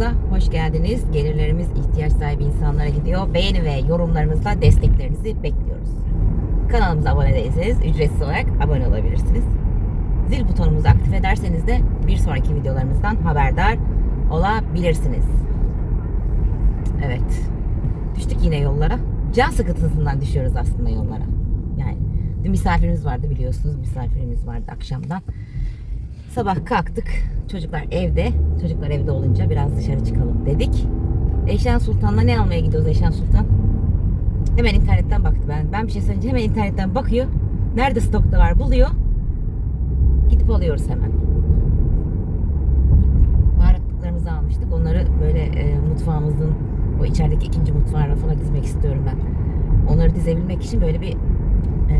kanalımıza hoş geldiniz. Gelirlerimiz ihtiyaç sahibi insanlara gidiyor. Beğeni ve yorumlarınızla desteklerinizi bekliyoruz. Kanalımıza abone değilseniz ücretsiz olarak abone olabilirsiniz. Zil butonumuzu aktif ederseniz de bir sonraki videolarımızdan haberdar olabilirsiniz. Evet. Düştük yine yollara. Can sıkıntısından düşüyoruz aslında yollara. Yani dün misafirimiz vardı biliyorsunuz. Misafirimiz vardı akşamdan. Sabah kalktık. Çocuklar evde. Çocuklar evde olunca biraz dışarı çıkalım dedik. Eşen Sultan'la ne almaya gidiyoruz Eşen Sultan? Hemen internetten baktı ben. Ben bir şey söyleyince hemen internetten bakıyor. Nerede stokta var buluyor. Gidip alıyoruz hemen. Baharatlıklarımızı almıştık. Onları böyle e, mutfağımızın o içerideki ikinci mutfağa rafına dizmek istiyorum ben. Onları dizebilmek için böyle bir e,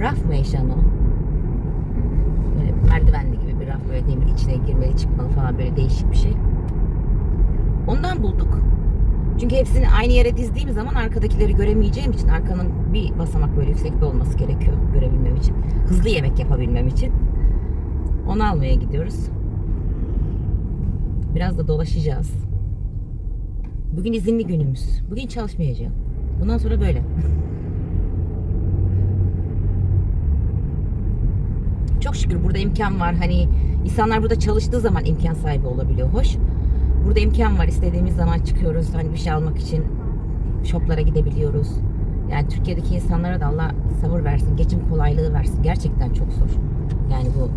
raf mı Eşen o? Merdivenli gibi bir raf böyle demir içine girmeli çıkmalı falan böyle değişik bir şey. Ondan bulduk. Çünkü hepsini aynı yere dizdiğim zaman arkadakileri göremeyeceğim için arkanın bir basamak böyle yüksekte olması gerekiyor görebilmem için. Hızlı yemek yapabilmem için. Onu almaya gidiyoruz. Biraz da dolaşacağız. Bugün izinli günümüz. Bugün çalışmayacağım. Bundan sonra böyle. Çok şükür burada imkan var. Hani insanlar burada çalıştığı zaman imkan sahibi olabiliyor. Hoş. Burada imkan var. İstediğimiz zaman çıkıyoruz. Hani bir şey almak için shoplara gidebiliyoruz. Yani Türkiye'deki insanlara da Allah sabır versin. Geçim kolaylığı versin. Gerçekten çok zor. Yani bu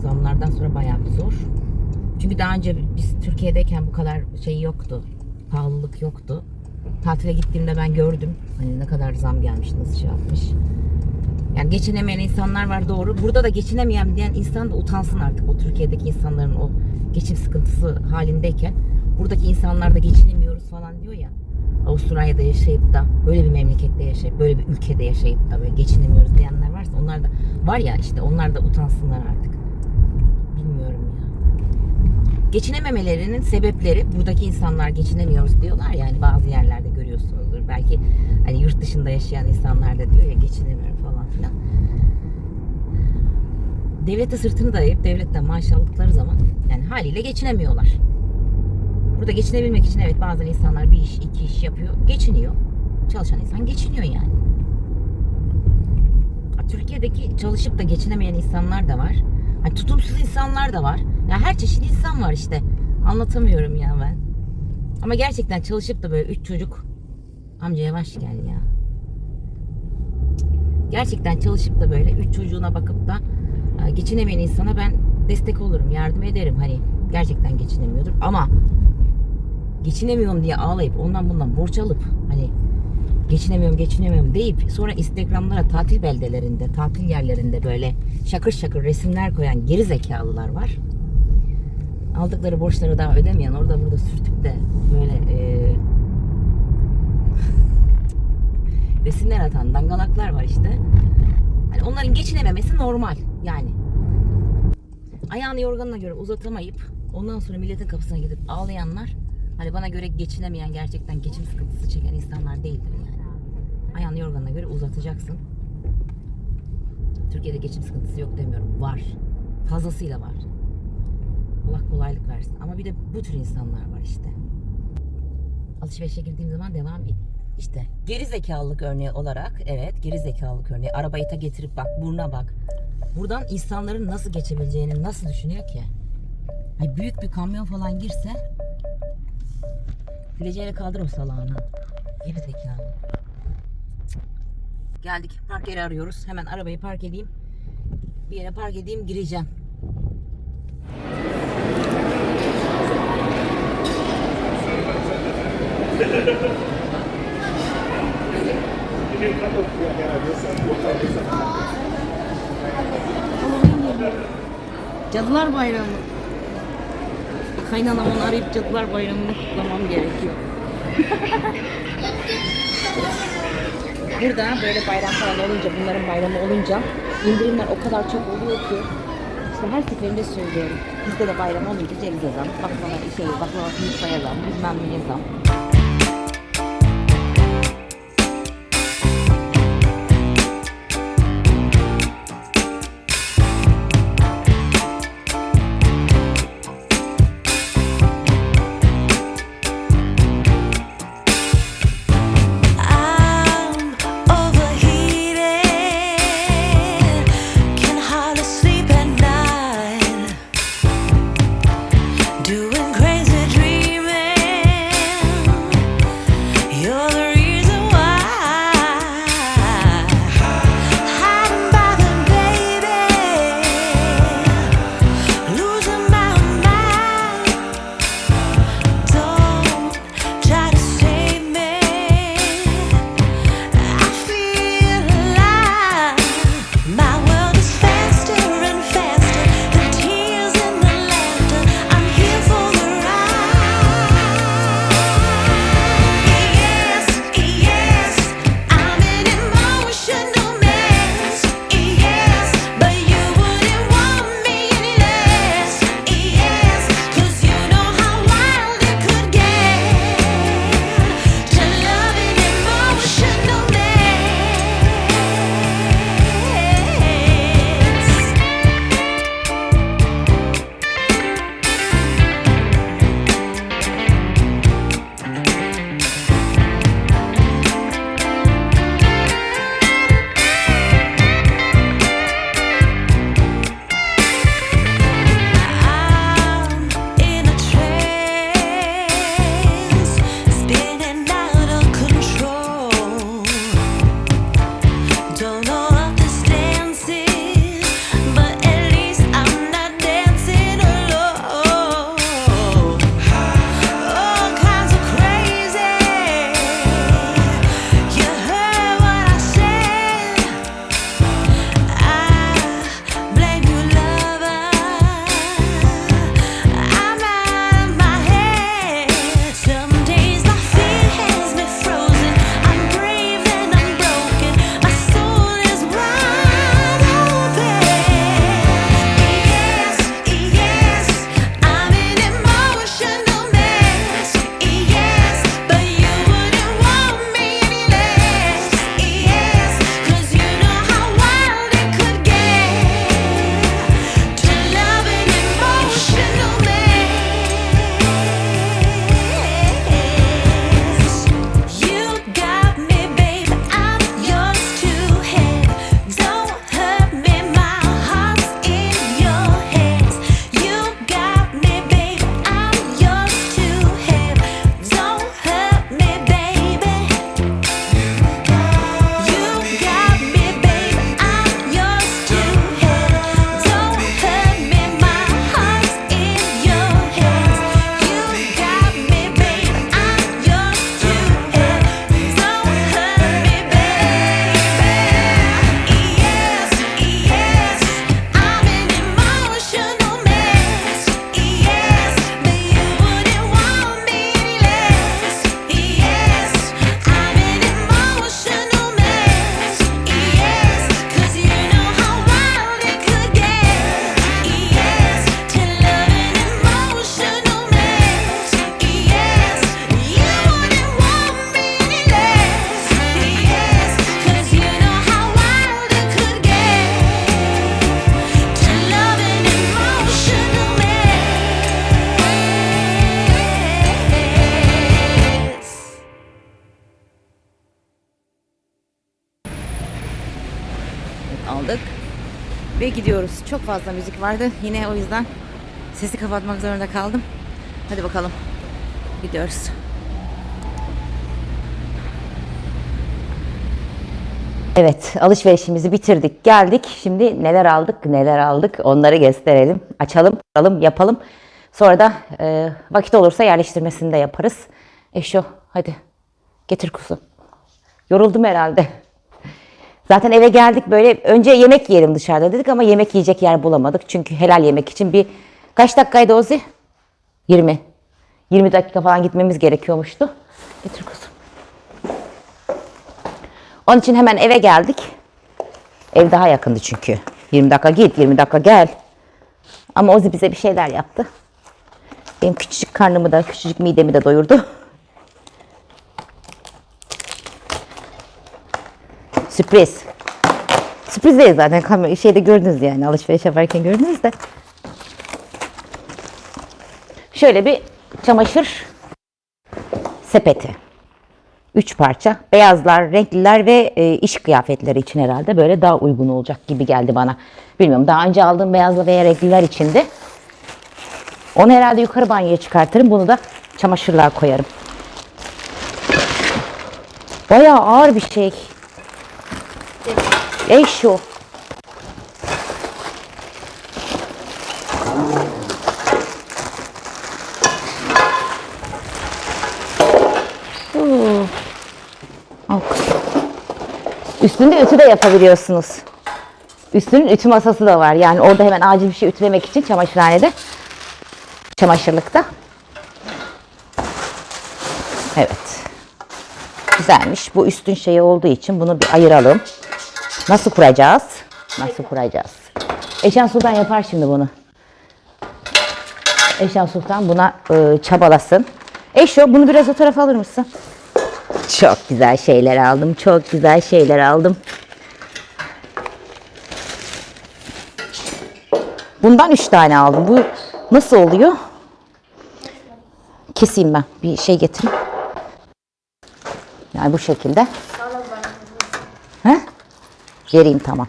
zamlardan sonra bayağı bir zor. Çünkü daha önce biz Türkiye'deyken bu kadar şey yoktu. Pahalılık yoktu. Tatile gittiğimde ben gördüm. Hani ne kadar zam gelmiş, nasıl şey yapmış. Yani geçinemeyen insanlar var doğru. Burada da geçinemeyen diyen insan da utansın artık o Türkiye'deki insanların o geçim sıkıntısı halindeyken. Buradaki insanlar da geçinemiyoruz falan diyor ya. Avustralya'da yaşayıp da böyle bir memlekette yaşayıp böyle bir ülkede yaşayıp da böyle geçinemiyoruz diyenler varsa onlar da var ya işte onlar da utansınlar artık. Bilmiyorum ya. Geçinememelerinin sebepleri buradaki insanlar geçinemiyoruz diyorlar yani bazı yerlerde görüyorsunuzdur. Belki hani yurt dışında yaşayan insanlar da diyor ya geçinemiyorum falan filan. Devlete sırtını dayayıp devletten maaş aldıkları zaman yani haliyle geçinemiyorlar. Burada geçinebilmek için evet bazen insanlar bir iş iki iş yapıyor. Geçiniyor. Çalışan insan geçiniyor yani. Türkiye'deki çalışıp da geçinemeyen insanlar da var. Hani tutumsuz insanlar da var. Ya her çeşit insan var işte. Anlatamıyorum ya ben. Ama gerçekten çalışıp da böyle üç çocuk amca yavaş gel ya. Gerçekten çalışıp da böyle üç çocuğuna bakıp da e, geçinemeyen insana ben destek olurum, yardım ederim. Hani gerçekten geçinemiyordur ama geçinemiyorum diye ağlayıp ondan bundan borç alıp hani geçinemiyorum geçinemiyorum deyip sonra Instagram'lara tatil beldelerinde, tatil yerlerinde böyle şakır şakır resimler koyan geri zekalılar var. Aldıkları borçları daha ödemeyen orada burada sürtüp de böyle e, resimler atan dangalaklar var işte. Hani onların geçinememesi normal yani. Ayağını yorganına göre uzatamayıp ondan sonra milletin kapısına gidip ağlayanlar hani bana göre geçinemeyen gerçekten geçim sıkıntısı çeken insanlar değildir yani. Ayağını yorganına göre uzatacaksın. Türkiye'de geçim sıkıntısı yok demiyorum. Var. Fazlasıyla var. Allah kolaylık versin. Ama bir de bu tür insanlar var işte. Alışverişe girdiğim zaman devam edeyim. İşte geri zekalılık örneği olarak evet geri zekalılık örneği arabayı ta getirip bak buruna bak. Buradan insanların nasıl geçebileceğini nasıl düşünüyor ki? Ay büyük bir kamyon falan girse fileceyle kaldır o salağını. Geri zekalı. Geldik park yeri arıyoruz. Hemen arabayı park edeyim. Bir yere park edeyim gireceğim. Cadılar Bayramı. Kaynanam onu arayıp Cadılar Bayramı'nı kutlamam gerekiyor. Burada böyle bayram falan olunca, bunların bayramı olunca indirimler o kadar çok oluyor ki işte her seferinde söylüyorum. Bizde de bayram olunca cevize zam, baklava şey, baklava zam, bilmem neye zam. Ve gidiyoruz. Çok fazla müzik vardı. Yine o yüzden sesi kapatmak zorunda kaldım. Hadi bakalım. Gidiyoruz. Evet, alışverişimizi bitirdik, geldik. Şimdi neler aldık, neler aldık onları gösterelim. Açalım, alalım, yapalım. Sonra da e, vakit olursa yerleştirmesini de yaparız. Eşo, hadi getir kuzum. Yoruldum herhalde. Zaten eve geldik böyle önce yemek yiyelim dışarıda dedik ama yemek yiyecek yer bulamadık. Çünkü helal yemek için bir kaç dakikaydı Ozi? 20. 20 dakika falan gitmemiz gerekiyormuştu. Getir kuzum. Onun için hemen eve geldik. Ev daha yakındı çünkü. 20 dakika git, 20 dakika gel. Ama Ozi bize bir şeyler yaptı. Benim küçücük karnımı da, küçücük midemi de doyurdu. Sürpriz. Sürpriz değil zaten. Kamera, şeyde gördünüz yani. Alışveriş yaparken gördünüz de. Şöyle bir çamaşır sepeti. Üç parça. Beyazlar, renkliler ve e, iş kıyafetleri için herhalde böyle daha uygun olacak gibi geldi bana. Bilmiyorum. Daha önce aldığım beyazlı veya renkliler içindi. Onu herhalde yukarı banyoya çıkartırım. Bunu da çamaşırlar koyarım. Bayağı ağır bir şey. Ey şu. Üstünde ütü de yapabiliyorsunuz. Üstünün ütü masası da var. Yani orada hemen acil bir şey ütülemek için çamaşırhanede. Çamaşırlıkta. Evet. Güzelmiş. Bu üstün şeyi olduğu için bunu bir ayıralım. Nasıl kuracağız? Nasıl kuracağız? Eşan Sultan yapar şimdi bunu. Eşan Sultan buna e, çabalasın. Eşo bunu biraz o tarafa alır mısın? Çok güzel şeyler aldım. Çok güzel şeyler aldım. Bundan üç tane aldım. Bu nasıl oluyor? Keseyim ben. Bir şey getireyim. Yani bu şekilde. He? Vereyim tamam.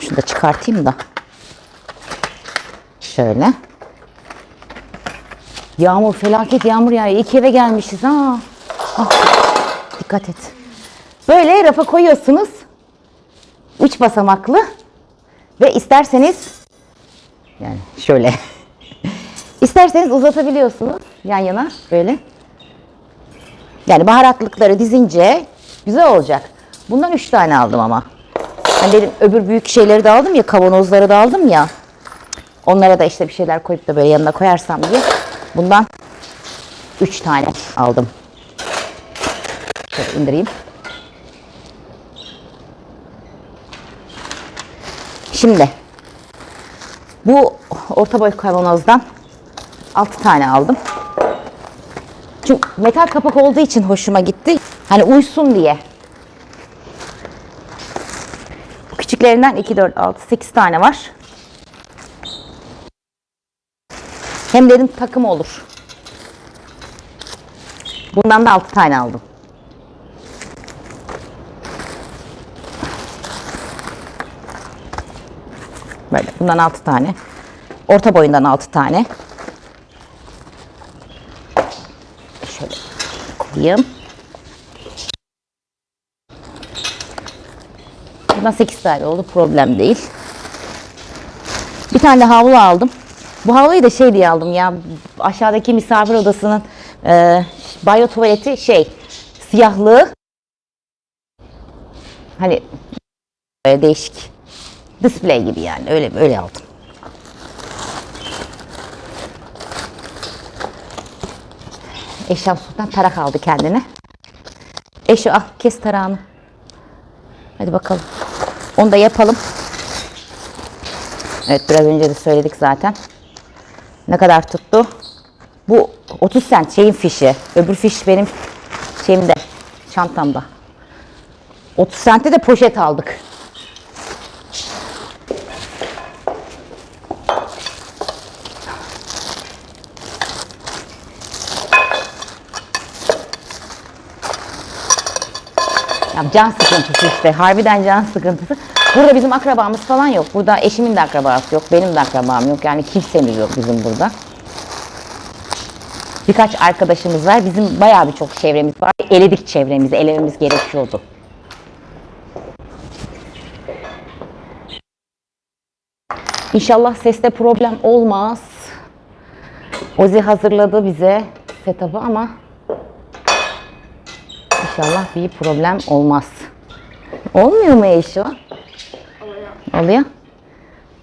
Şunu da çıkartayım da. Şöyle. Yağmur felaket yağmur yağıyor. İlk eve gelmişiz ha. Ah, dikkat et. Böyle rafa koyuyorsunuz. Üç basamaklı. Ve isterseniz yani şöyle. isterseniz uzatabiliyorsunuz yan yana böyle. Yani baharatlıkları dizince güzel olacak. Bundan üç tane aldım ama. Hani dedim öbür büyük şeyleri de aldım ya, kavanozları da aldım ya. Onlara da işte bir şeyler koyup da böyle yanına koyarsam diye. Bundan üç tane aldım. Şöyle indireyim. Şimdi bu orta boy kavanozdan 6 tane aldım. Çünkü metal kapak olduğu için hoşuma gitti. Hani uysun diye. Bu küçüklerinden 2, 4, 6, 8 tane var. Hem dedim takım olur. Bundan da 6 tane aldım. Böyle bundan 6 tane. Orta boyundan 6 tane. Şöyle koyayım. Bundan 8 tane oldu. Problem değil. Bir tane de havlu aldım. Bu havluyu da şey diye aldım ya. Aşağıdaki misafir odasının e, banyo tuvaleti şey siyahlığı hani böyle değişik display gibi yani öyle öyle aldım. Eşraf Sultan tarak aldı kendine. Eşo al kes tarağını. Hadi bakalım. Onu da yapalım. Evet biraz önce de söyledik zaten. Ne kadar tuttu? Bu 30 cent şeyin fişi. Öbür fiş benim şeyimde, çantamda. 30 cent'e de poşet aldık. Ya can sıkıntısı işte. Harbiden can sıkıntısı. Burada bizim akrabamız falan yok. Burada eşimin de akrabası yok. Benim de akrabam yok. Yani kimsemiz yok bizim burada. Birkaç arkadaşımız var. Bizim bayağı bir çok çevremiz var. Eledik çevremizi. Elememiz gerekiyordu. İnşallah seste problem olmaz. Ozi hazırladı bize setup'ı ama inşallah bir problem olmaz. Olmuyor mu Eşo? Oluyor. Oluyor.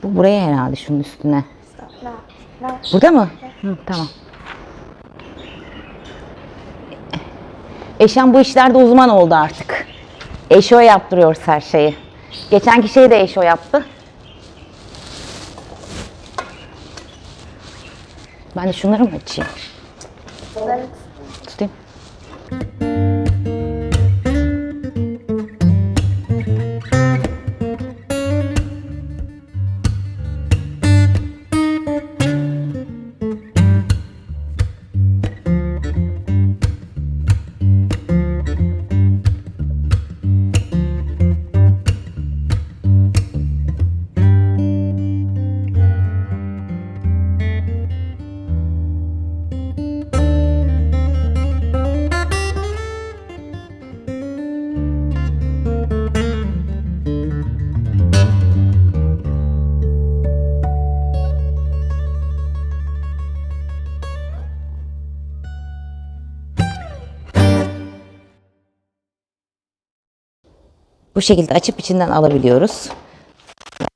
Bu buraya herhalde şunun üstüne. Burada mı? Hı, tamam. Eşen bu işlerde uzman oldu artık. Eşo yaptırıyoruz her şeyi. Geçenki şeyi de Eşo yaptı. Ben de şunları mı açayım? Tutayım. Bu şekilde açıp içinden alabiliyoruz.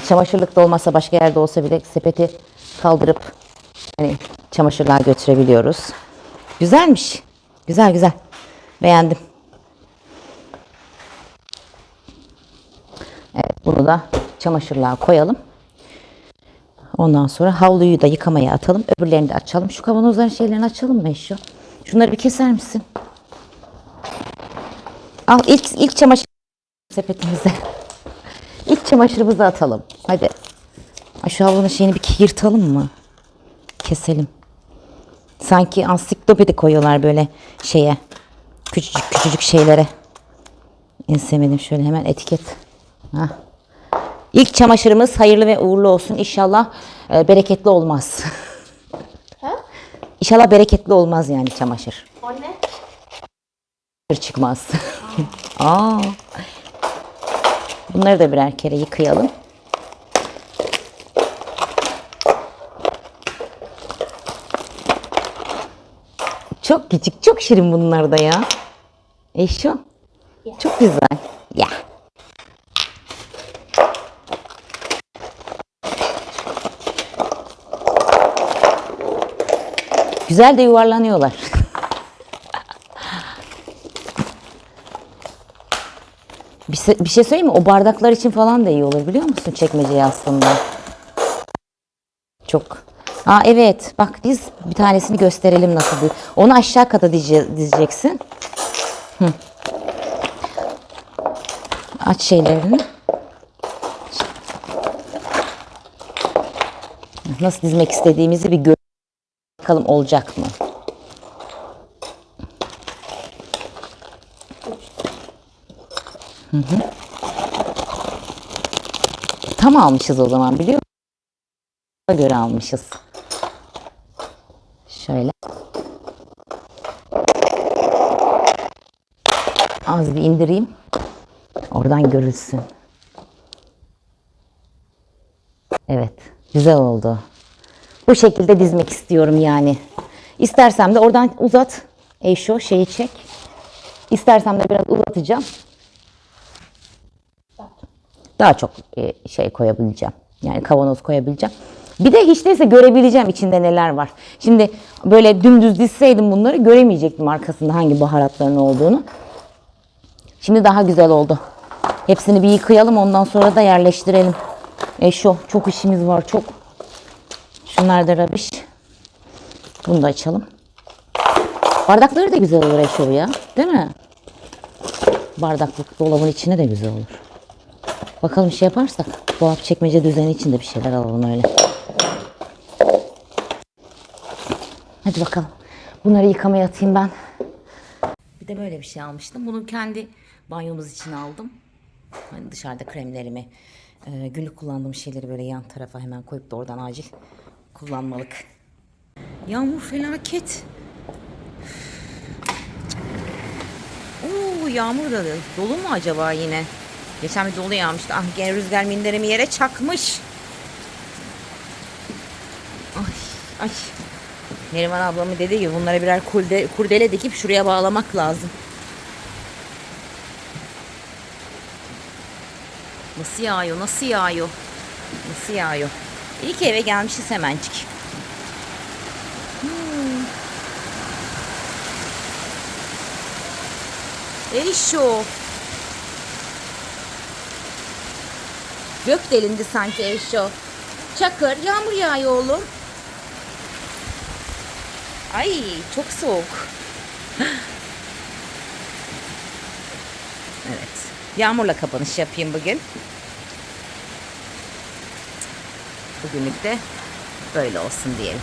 Çamaşırlıkta olmasa başka yerde olsa bile sepeti kaldırıp hani çamaşırlığa götürebiliyoruz. Güzelmiş. Güzel güzel. Beğendim. Evet bunu da çamaşırlığa koyalım. Ondan sonra havluyu da yıkamaya atalım. Öbürlerini de açalım. Şu kavanozların şeylerini açalım mı Eşo? Şunları bir keser misin? Al ilk ilk çamaşır sepetimize. İlk çamaşırımızı atalım. Hadi. Ay şu havlunun şeyini bir yırtalım mı? Keselim. Sanki ansiklopedi koyuyorlar böyle şeye. Küçücük küçücük şeylere. En sevmedim şöyle hemen etiket. Hah. İlk çamaşırımız hayırlı ve uğurlu olsun. İnşallah e, bereketli olmaz. İnşallah bereketli olmaz yani çamaşır. O ne? çıkmaz. Aa. Bunları da birer kere yıkayalım. Çok küçük, çok şirin bunlar da ya. Eşo. Çok güzel. Ya. Güzel de yuvarlanıyorlar. Bir, bir şey söyleyeyim mi? O bardaklar için falan da iyi olur biliyor musun çekmeceyi aslında. Çok. Aa evet bak biz bir tanesini gösterelim nasıl bir. Onu aşağı kata dize- dizeceksin. Hı. Aç şeylerini. Nasıl dizmek istediğimizi bir gör. Bakalım olacak mı? Tam almışız o zaman biliyor musun? Göre almışız. Şöyle. Az bir indireyim. Oradan görülsün. Evet. Güzel oldu. Bu şekilde dizmek istiyorum yani. İstersem de oradan uzat. Eşo şeyi çek. İstersem de biraz uzatacağım. Daha çok e, şey koyabileceğim. Yani kavanoz koyabileceğim. Bir de hiç değilse görebileceğim içinde neler var. Şimdi böyle dümdüz dizseydim bunları göremeyecektim arkasında hangi baharatların olduğunu. Şimdi daha güzel oldu. Hepsini bir yıkayalım ondan sonra da yerleştirelim. E şu çok işimiz var çok. Şunlar da rabiş. Bunu da açalım. Bardakları da güzel olur Eşo ya. Değil mi? Bardaklık dolabın içine de güzel olur. Bakalım şey yaparsak dolap çekmece düzeni için de bir şeyler alalım öyle. Hadi bakalım. Bunları yıkamaya atayım ben. Bir de böyle bir şey almıştım. Bunu kendi banyomuz için aldım. Hani dışarıda kremlerimi, e, günlük kullandığım şeyleri böyle yan tarafa hemen koyup da oradan acil kullanmalık. Yağmur felaket. Oo yağmur da dolu mu acaba yine? Geçen bir dolu yağmıştı. Ah gene rüzgar minderimi yere çakmış. Ay ay. Neriman ablamın dediği gibi bunlara birer kurde, kurdele dikip şuraya bağlamak lazım. Nasıl yağıyor? Nasıl yağıyor? Nasıl yağıyor? İyi ki eve gelmişiz hemencik. Hmm. Eşo. Gök delindi sanki Eşo. Çakır yağmur yağıyor oğlum. Ay çok soğuk. evet. Yağmurla kapanış yapayım bugün. Bugünlük de böyle olsun diyelim.